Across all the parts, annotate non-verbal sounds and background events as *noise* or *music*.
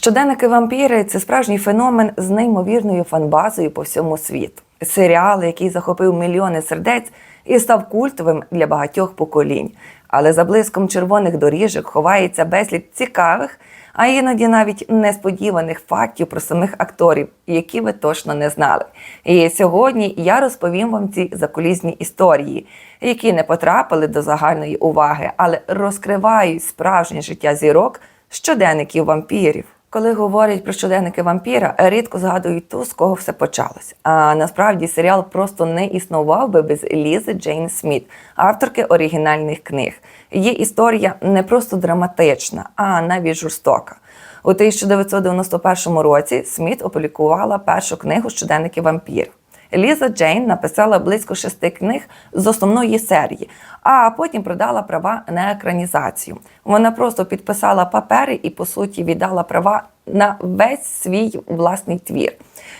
Щоденники вампіри це справжній феномен з неймовірною фанбазою по всьому світу. Серіал, який захопив мільйони сердець і став культовим для багатьох поколінь. Але за блиском червоних доріжок ховається безліч цікавих, а іноді навіть несподіваних фактів про самих акторів, які ви точно не знали. І сьогодні я розповім вам ці закулісні історії, які не потрапили до загальної уваги, але розкривають справжнє життя зірок щоденників вампірів. Коли говорять про щоденники вампіра, рідко згадують ту, з кого все почалось. А насправді серіал просто не існував би без Лізи Джейн Сміт, авторки оригінальних книг. Її історія не просто драматична, а навіть жорстока. У 1991 році Сміт опублікувала першу книгу щоденники вампірів. Ліза Джейн написала близько шести книг з основної серії, а потім продала права на екранізацію. Вона просто підписала папери і, по суті, віддала права на весь свій власний твір.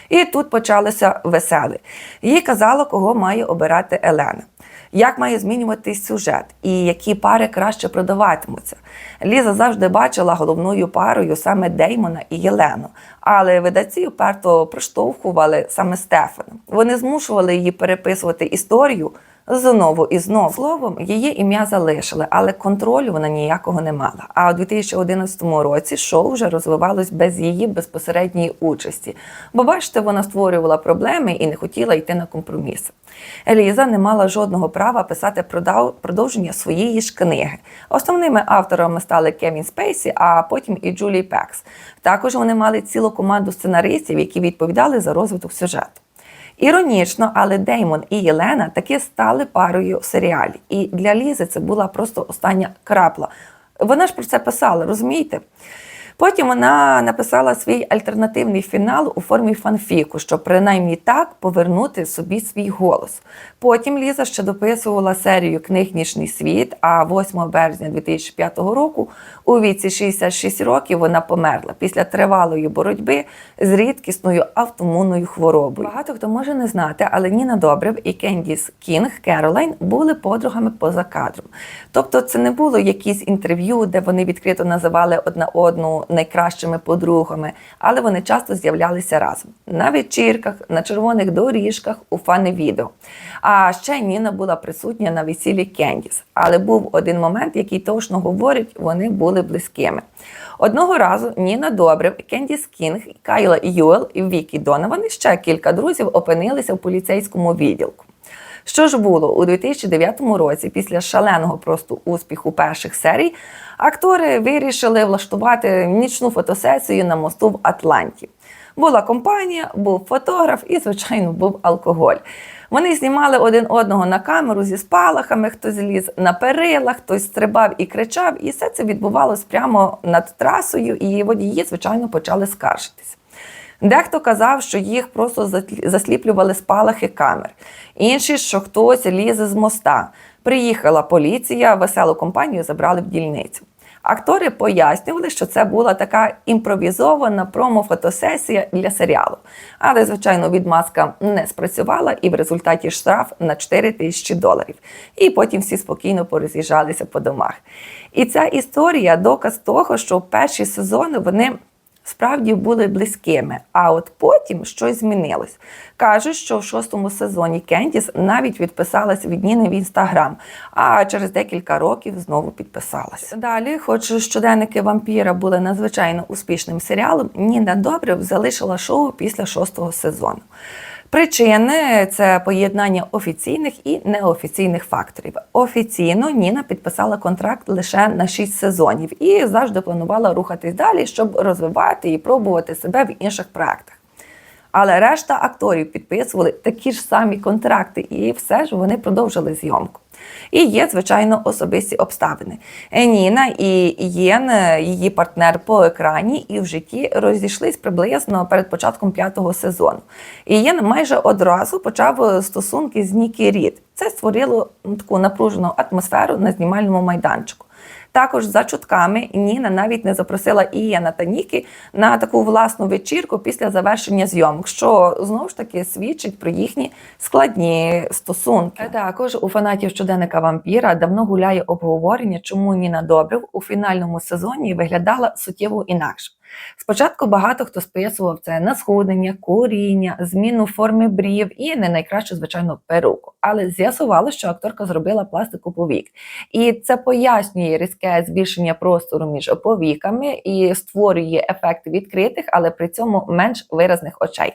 І тут почалося веселе. Їй казала, кого має обирати Елена. Як має змінюватись сюжет і які пари краще продаватимуться? Ліза завжди бачила головною парою саме Деймона і Єлену, але видаці вперто проштовхували саме Стефана. Вони змушували її переписувати історію знову і знову. Словом, її ім'я залишили, але контролю вона ніякого не мала. А у 2011 році шоу вже розвивалось без її безпосередньої участі. Бо бачите, вона створювала проблеми і не хотіла йти на компроміси. Еліза не мала жодного права писати продовження своєї ж книги. Основними авторами стали Кевін Спейсі, а потім і Джулі Пекс. Також вони мали цілу команду сценаристів, які відповідали за розвиток сюжету. Іронічно, але Деймон і Єлена таки стали парою в серіалі. І для Лізи це була просто остання крапла. Вона ж про це писала, розумієте? Потім вона написала свій альтернативний фінал у формі фанфіку, щоб принаймні так повернути собі свій голос. Потім Ліза ще дописувала серію книг Нічний світ. А 8 березня 2005 року, у віці 66 років, вона померла після тривалої боротьби з рідкісною автомунною хворобою. Багато хто може не знати, але Ніна Добрив і Кендіс Кінг Керолайн були подругами поза кадром. Тобто, це не було якісь інтерв'ю, де вони відкрито називали одна одну найкращими подругами, але вони часто з'являлися разом на вечірках, на червоних доріжках, у фани-відео. А ще Ніна була присутня на весіллі Кендіс. Але був один момент, який точно говорить, вони були близькими. Одного разу Ніна Добрив, Кендіс Кінг, Кайла Юел і Вікі Донован і ще кілька друзів опинилися в поліцейському відділку. Що ж було у 2009 році, після шаленого просто успіху перших серій, актори вирішили влаштувати нічну фотосесію на мосту в Атланті. Була компанія, був фотограф і, звичайно, був алкоголь. Вони знімали один одного на камеру зі спалахами, хтось ліз на перила, хтось стрибав і кричав, і все це відбувалось прямо над трасою, і водії, звичайно, почали скаржитись. Дехто казав, що їх просто засліплювали спалахи камер. Інші, що хтось лізе з моста. Приїхала поліція, веселу компанію забрали в дільницю. Актори пояснювали, що це була така імпровізована промо-фотосесія для серіалу. Але, звичайно, відмазка не спрацювала, і в результаті штраф на 4 тисячі доларів. І потім всі спокійно пороз'їжджалися по домах. І ця історія доказ того, що перші сезони вони справді були близькими. А от потім щось змінилось. Кажуть, що в шостому сезоні Кендіс навіть відписалась від Ніни в інстаграм, а через декілька років знову підписалась. Далі, хоч щоденники вампіра були надзвичайно успішним серіалом, Ніна добре залишила шоу після шостого сезону. Причини це поєднання офіційних і неофіційних факторів. Офіційно Ніна підписала контракт лише на 6 сезонів і завжди планувала рухатись далі, щоб розвивати і пробувати себе в інших проектах. Але решта акторів підписували такі ж самі контракти, і все ж вони продовжили зйомку. І є, звичайно, особисті обставини. Ніна і Єн, її партнер по екрані і в житті розійшлись приблизно перед початком п'ятого сезону. І Єн майже одразу почав стосунки з Нікі Рід. Це створило таку напружену атмосферу на знімальному майданчику. Також за чутками Ніна навіть не запросила Ієна та Нікі на таку власну вечірку після завершення зйомок, що знову ж таки свідчить про їхні складні стосунки. Також у фанатів щоденника вампіра давно гуляє обговорення, чому Ніна Добрів у фінальному сезоні виглядала суттєво інакше. Спочатку багато хто списував це на схуднення, куріння, зміну форми брів і не найкращу, звичайно, перуку. Але з'ясувало, що акторка зробила пластику повік. І це пояснює різке збільшення простору між повіками і створює ефект відкритих, але при цьому менш виразних очей.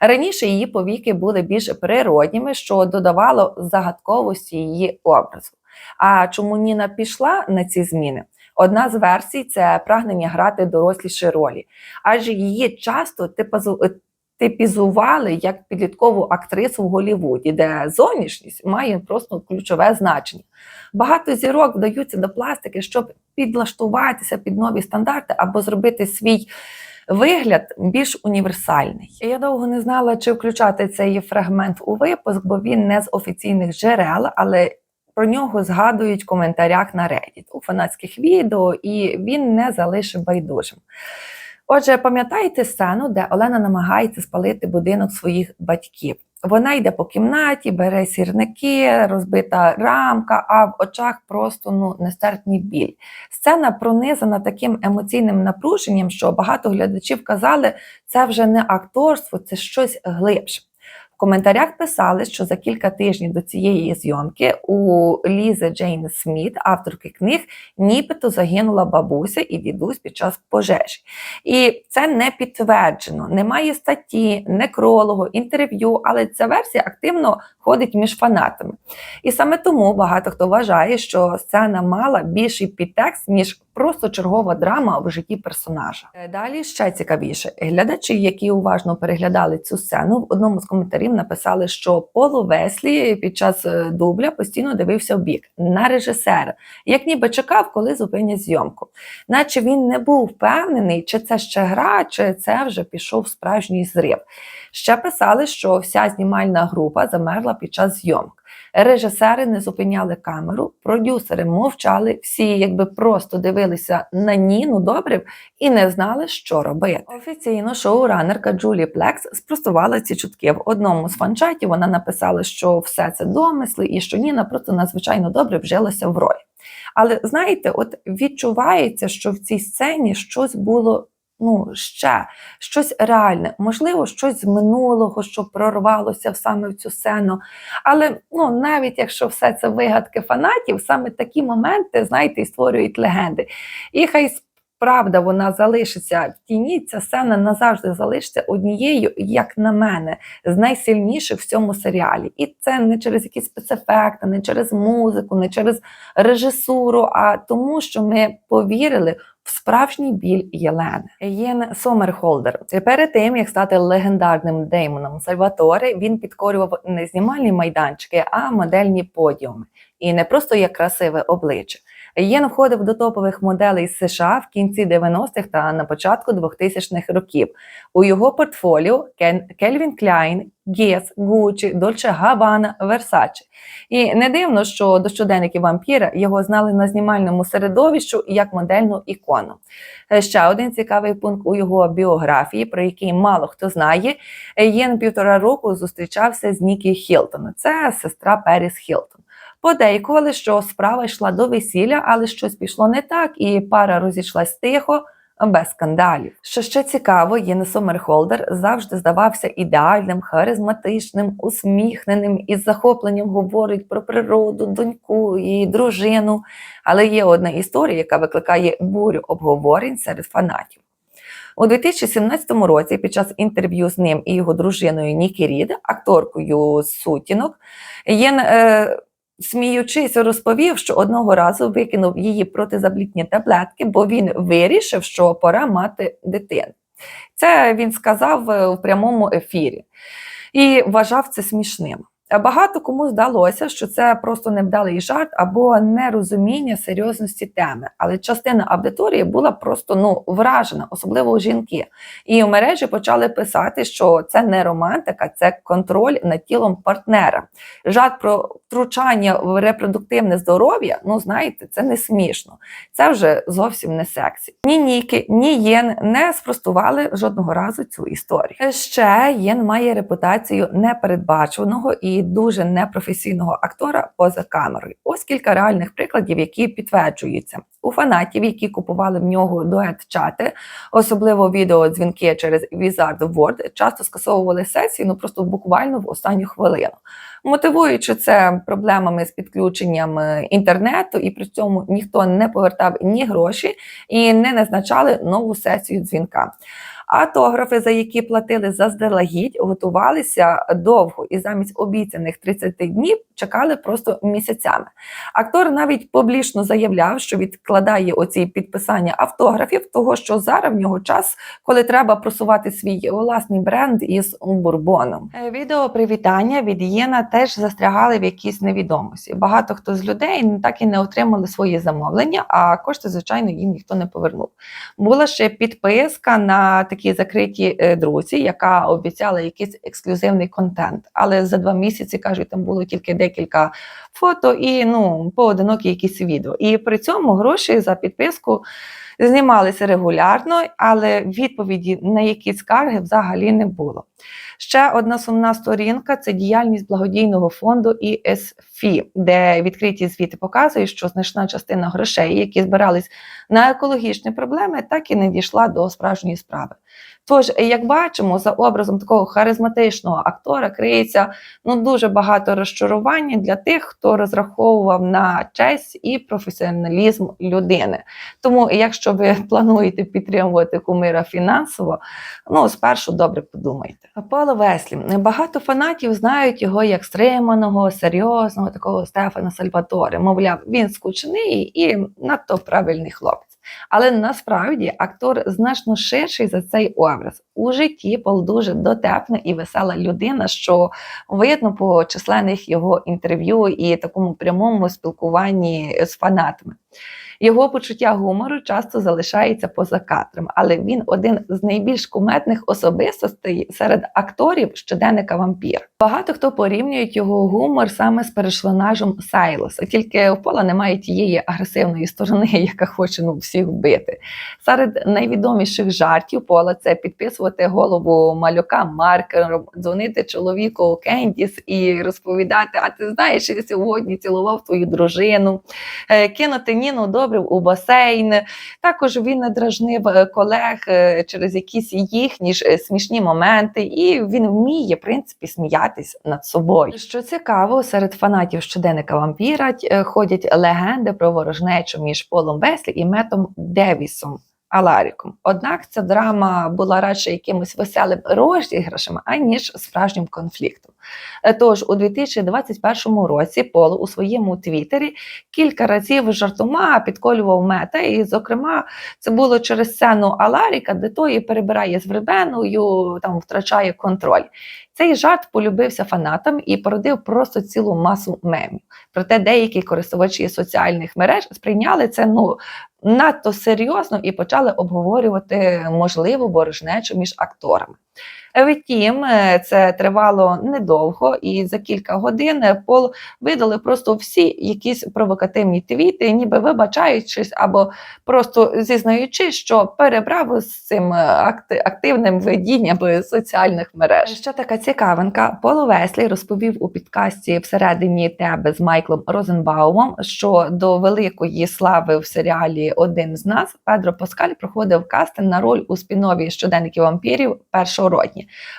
Раніше її повіки були більш природніми, що додавало загадковості її образу. А чому Ніна пішла на ці зміни? Одна з версій це прагнення грати доросліші ролі, адже її часто типазу- типізували як підліткову актрису в Голлівуді, де зовнішність має просто ключове значення. Багато зірок вдаються до пластики, щоб підлаштуватися під нові стандарти або зробити свій вигляд більш універсальний. Я довго не знала, чи включати цей фрагмент у випуск, бо він не з офіційних джерел, але про нього згадують в коментарях на Reddit, у фанатських відео, і він не залишив байдужим. Отже, пам'ятаєте сцену, де Олена намагається спалити будинок своїх батьків. Вона йде по кімнаті, бере сірники, розбита рамка, а в очах просто ну нестерпний біль. Сцена пронизана таким емоційним напруженням, що багато глядачів казали, це вже не акторство, це щось глибше. В коментарях писали, що за кілька тижнів до цієї зйомки у Лізи Джейн Сміт, авторки книг, нібито загинула бабуся і дідусь під час пожежі. І це не підтверджено. Немає статті, некрологу, інтерв'ю, але ця версія активно ходить між фанатами. І саме тому багато хто вважає, що сцена мала більший підтекст, ніж просто чергова драма в житті персонажа. Е, Далі ще цікавіше. Глядачі, які уважно переглядали цю сцену, в одному з коментарів написали, що Поло Веслі під час е, дубля постійно дивився в бік на режисера, як ніби чекав, коли зупинять зйомку. Наче він не був впевнений, чи це ще гра, чи це вже пішов справжній зрив. Ще писали, що вся знімальна група замерла під час зйомок. Режисери не зупиняли камеру, продюсери мовчали, всі якби просто дивилися на Ніну Добрив і не знали, що робити. Офіційно шоуранерка Джулі Плекс спростувала ці чутки. В одному з фанчатів вона написала, що все це домисли і що Ніна просто надзвичайно добре вжилася в роль. Але знаєте, от відчувається, що в цій сцені щось було ну, ще щось реальне, можливо, щось з минулого, що прорвалося саме в цю сцену. Але ну, навіть якщо все це вигадки фанатів, саме такі моменти, знаєте, і створюють легенди. І хай правда вона залишиться в тіні, ця сцена назавжди залишиться однією, як на мене, з найсильніших в цьому серіалі. І це не через якісь спецефекти, не через музику, не через режисуру, а тому, що ми повірили справжній біль Єлени. Єн Сомерхолдер. Перед тим як стати легендарним Деймоном Сальваторе, він підкорював не знімальні майданчики, а модельні подіуми. І не просто як красиве обличчя. Єн входив до топових моделей США в кінці 90-х та на початку 2000-х років. У його портфоліо Кельвін Кляйн, Гес, Гуччі, Дольче Габана, Версаче. І не дивно, що до щоденників вампіра його знали на знімальному середовищу як модельну ікону. Е, Ще один цікавий пункт у його біографії, про який мало хто знає. Єн півтора року зустрічався з Нікі Хілтон. Це сестра Періс Хілтон. Подейкували, що справа йшла до весілля, але щось пішло не так, і пара розійшлась тихо. Без скандалів. Що ще цікаво, Єн Сомерхолдер завжди здавався ідеальним, харизматичним, усміхненим і з захопленням говорить про природу, доньку і дружину. Але є одна історія, яка викликає бурю обговорень серед фанатів. У 2017 році, під час інтерв'ю з ним і його дружиною Нікі Рід, акторкою сутінок, Єн. Е, Сміючись, розповів, що одного разу викинув її протизаблітні таблетки, бо він вирішив, що пора мати дитину. Це він сказав е, в прямому ефірі і вважав це смішним. Багато кому здалося, що це просто невдалий жарт або нерозуміння серйозності теми. Але частина аудиторії була просто ну вражена, особливо жінки. І в мережі почали писати, що це не романтика, це контроль над тілом партнера. Жарт про втручання в репродуктивне здоров'я. Ну знаєте, це не смішно. Це вже зовсім не сексі. Ні Ніки, ні Єн не спростували жодного разу цю історію. Ще Єн має репутацію непередбаченого і дуже непрофесійного актора поза камерою. Ось кілька реальних прикладів, які підтверджуються. У фанатів, які купували в нього дует-чати, особливо відеодзвінки через Wizard Word, часто скасовували сесії, ну просто буквально в останню хвилину, мотивуючи це проблемами з підключенням е, інтернету, і при цьому ніхто не повертав ні гроші і не назначали нову сесію дзвінка. Автографи, за які платили заздалегідь, готувалися довго і замість обіцяних 30 днів чекали просто місяцями. Актор навіть публічно заявляв, що відкладає оці підписання автографів, того що зараз в нього час, коли треба просувати свій власний бренд із бурбоном. Е, Відео привітання від Єна теж застрягали в якійсь невідомості. Багато хто з людей так і не отримали свої замовлення, а кошти, звичайно, їм ніхто не повернув. Була ще підписка на такі закриті е, друзі, яка обіцяла якийсь ексклюзивний контент. Але за два місяці кажуть, там було тільки декілька фото і ну поодинокі якісь відео. І при цьому гроші за підписку. Знімалися регулярно, але відповіді на які скарги взагалі не було. Ще одна сумна сторінка це діяльність благодійного фонду ESFI, де відкриті звіти показують, що значна частина грошей, які збирались на екологічні проблеми, так і не дійшла до справжньої справи. Тож, як бачимо, за образом такого харизматичного актора криється ну дуже багато розчарування для тих, хто розраховував на честь і професіоналізм людини. Тому, якщо ви плануєте підтримувати кумира фінансово, ну спершу добре подумайте. Поло Веслі багато фанатів знають його як стриманого, серйозного такого Стефана Сальваторе. Мовляв, він скучний і надто правильний хлопець. Але насправді актор значно ширший за цей образ. У житті Пол дуже дотепна і весела людина, що видно по численних його інтерв'ю і такому прямому спілкуванні з фанатами. Його почуття гумору часто залишається поза кадром, але він один з найбільш куметних особистостей серед акторів щоденника вампір. Багато хто порівнюють його гумор саме з перешланажем Сайлоса, тільки у Пола немає тієї агресивної сторони, *laughs* яка хоче ну, всіх вбити. Серед найвідоміших жартів Пола це підписувати голову малюка маркером, дзвонити чоловіку Кендіс і розповідати: А ти знаєш, я сьогодні цілував твою дружину, Е, кинути Ніну Добрив у басейн. Також він не дражнив е, колег е, через якісь їхні ж е, смішні моменти, і він вміє, в принципі, сміятись над собою. Що цікаво, серед фанатів щоденника вампіра ходять легенди про ворожнечу між Полом Веслі і Метом Девісом. Аларіком. Однак ця драма була радше якимось веселим розіграшем, аніж справжнім конфліктом. Е, Тож у 2021 році Пол у своєму твіттері кілька разів жартома підколював мета, і, зокрема, це було через сцену Аларіка, де той перебирає з вербеною, там втрачає контроль. Цей жарт полюбився фанатам і породив просто цілу масу мемів. Проте деякі користувачі соціальних мереж сприйняли це ну надто серйозно і почали обговорювати можливу ворожнечу між акторами. Втім, е, це тривало недовго, і за кілька годин Пол видали просто всі якісь провокативні твіти, ніби вибачаючись або просто зізнаючись, що перебрав з цим е, активним видінням соціальних мереж. Ще така цікавинка. Пол Веслі розповів у підкасті всередині тебе з Майклом Розенбаумом, що до великої слави в серіалі Один з нас Педро Паскаль проходив кастинг на роль у спінові щоденників вампірів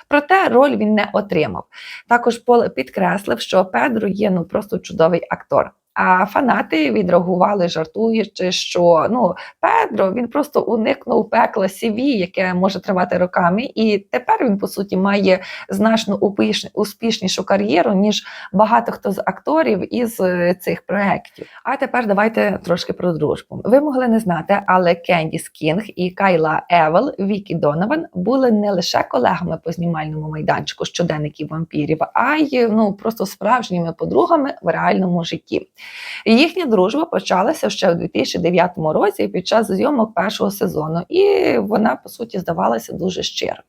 Проте роль він не отримав. Також Пол підкреслив, що Педро є ну просто чудовий актор. А фанати відреагували, жартуючи, що ну Педро він просто уникнув пекла CV, яке може тривати роками, і тепер він по суті має значно успішнішу кар'єру ніж багато хто з акторів із е, цих проєктів. А тепер давайте трошки про дружбу. Ви могли не знати, але Кендіс Кінг і Кайла Евел, Вікі Донован були не лише колегами по знімальному майданчику щоденників вампірів, а й ну просто справжніми подругами в реальному житті. Їхня дружба почалася ще у 2009 році під час зйомок першого сезону, і вона, по суті, здавалася дуже щирою.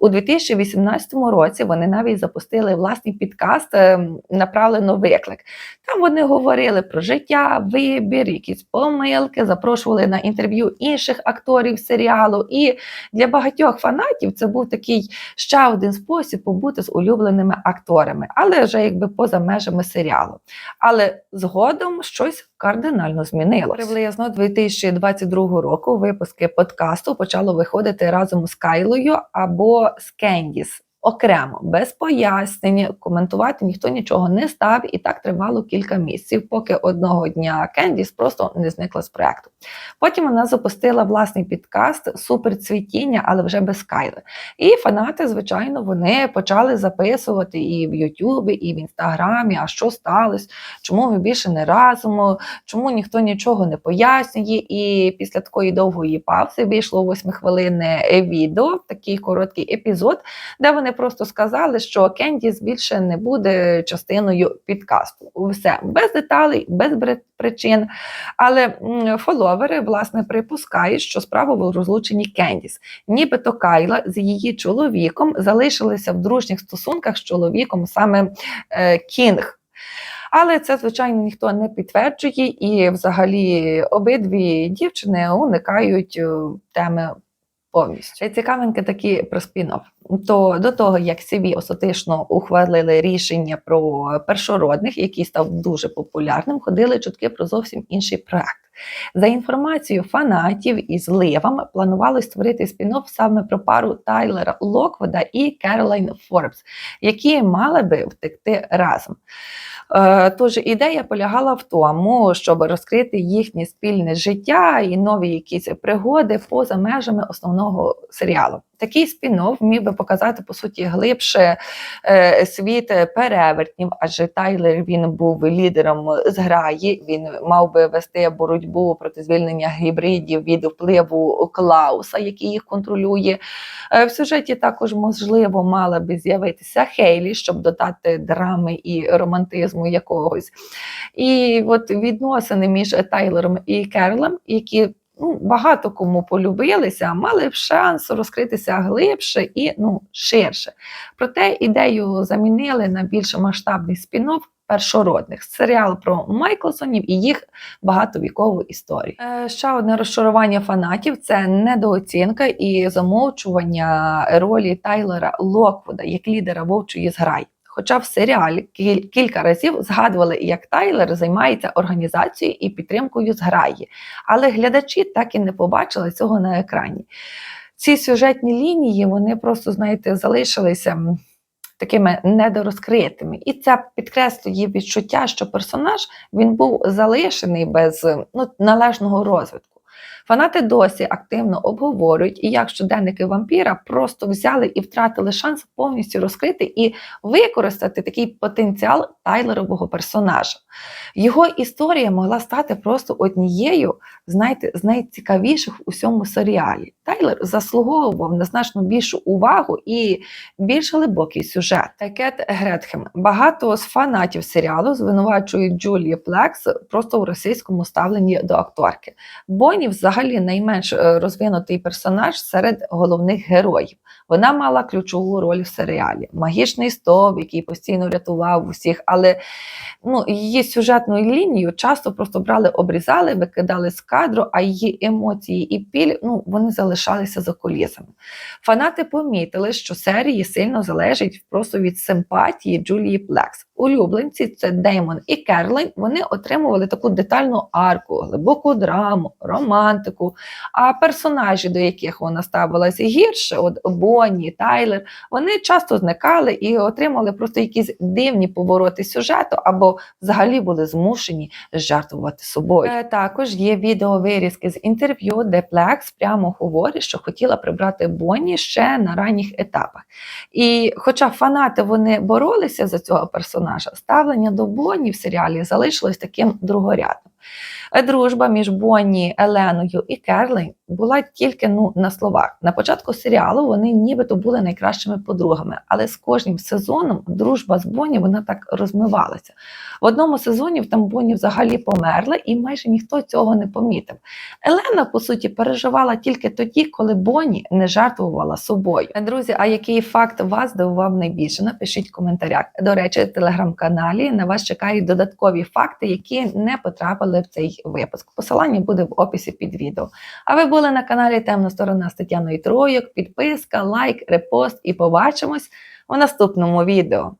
У 2018 році вони навіть запустили власний підкаст е, направлено виклик. Там вони говорили про життя, вибір, якісь помилки, запрошували на інтерв'ю інших акторів серіалу. І для багатьох фанатів це був такий ще один спосіб побути з улюбленими акторами, але вже якби поза межами серіалу. Але згодом щось кардинально змінилося. Приблизно 2022 року випуски подкасту почало виходити разом з Кайлою або з Кендіс. Окремо, без пояснень, коментувати ніхто нічого не став, і так тривало кілька місяців, поки одного дня Кендіс просто не зникла з проекту. Потім вона запустила власний підкаст Суперцвітіння, але вже без Кайли. І фанати, звичайно, вони почали записувати і в Ютубі, і в Інстаграмі, а що сталося, чому ви більше не разом, чому ніхто нічого не пояснює. І після такої довгої паузи вийшло восьмихвилинне відео, такий короткий епізод, де вони просто сказали, що Кендіс більше не буде частиною підкасту. Все без деталей, без причин. Але фоловери власне припускають, що справа в розлученні Кендіс. Нібито Кайла з її чоловіком залишилися в дружніх стосунках з чоловіком саме е, Кінг. Але це, звичайно, ніхто не підтверджує, і взагалі обидві дівчини уникають е, теми повністю. Цікавинки такі про спін-офф. То до того, як CV остаточно ухвалили рішення про першородних, який став дуже популярним, ходили чутки про зовсім інший проект. За інформацією фанатів із Ливом, планували створити спін-офф саме про пару Тайлера Локвода і Керолайн Форбс, які мали би втекти разом. Е, Тож ідея полягала в тому, щоб розкрити їхнє спільне життя і нові якісь пригоди поза межами основного серіалу. Такий спін-офф міг би показати по суті глибше е, світ перевертнів, адже Тайлер він був лідером зграї. Він мав би вести боротьбу проти звільнення гібридів від впливу Клауса, який їх контролює. Е, В сюжеті також можливо мала би з'явитися Хейлі, щоб додати драми і романтизму якогось. І от відносини між Тайлером і Керлем, які ну, багато кому полюбилися, мали б шанс розкритися глибше і ну, ширше. Проте ідею замінили на більш масштабний спін-офф першородних серіал про Майклсонів і їх багатовікову історію. Е, ще одне розчарування фанатів це недооцінка і замовчування ролі Тайлера Локвуда як лідера вовчої зграї. Хоча в серіалі кіль- кілька разів згадували, як Тайлер займається організацією і підтримкою зграї, але глядачі так і не побачили цього на екрані. Ці сюжетні лінії вони просто, знаєте, залишилися такими недорозкритими. І це підкреслює відчуття, що персонаж він був залишений без ну, належного розвитку. Фанати досі активно обговорюють, і як щоденники вампіра просто взяли і втратили шанс повністю розкрити і використати такий потенціал тайлерового персонажа. Його історія могла стати просто однією, знаєте, з найцікавіших у всьому серіалі. Тайлер заслуговував на значно більшу увагу і більш глибокий сюжет. Кет Гретхем. Багато з фанатів серіалу звинувачують Джулії Плекс просто у російському ставленні до акторки. Бонні взагалі найменш е, розвинутий персонаж серед головних героїв. Вона мала ключову роль в серіалі. Магічний стовп, який постійно рятував усіх, але ну, її сюжетну лінію часто просто брали, обрізали, викидали з кадру, а її емоції і піль ну, вони залишалися за колісами. Фанати помітили, що серії сильно залежать просто від симпатії Джулії Плекс. Улюбленці це Деймон і Керлайн. Вони отримували таку детальну арку, глибоку драму, романтику. А персонажі, до яких вона ставилася гірше, от Бонні, Тайлер, вони часто зникали і отримали просто якісь дивні повороти сюжету, або взагалі були змушені жартувати собою. Е, також є відеовирізки з інтерв'ю, де Плекс прямо говорить, що хотіла прибрати Бонні ще на ранніх етапах. І хоча фанати вони боролися за цього персонажа, ставлення до Бонні в серіалі залишилось таким другорядним. Дружба між Бонні, Еленою і Керлін була тільки ну на словах. На початку серіалу вони нібито були найкращими подругами, але з кожним сезоном дружба з Бонні вона так розмивалася. В одному сезоні там Бонні взагалі померла, і майже ніхто цього не помітив. Елена, по суті, переживала тільки тоді, коли Бонні не жертвувала собою. Друзі, а який факт вас здивував найбільше? Напишіть в коментарях. До речі, в телеграм-каналі на вас чекають додаткові факти, які не потрапили в цей випуск. Посилання буде в описі під відео. А ви були на каналі Темна Сторона з Тетяною Троєк. Підписка, лайк, репост і побачимось у наступному відео.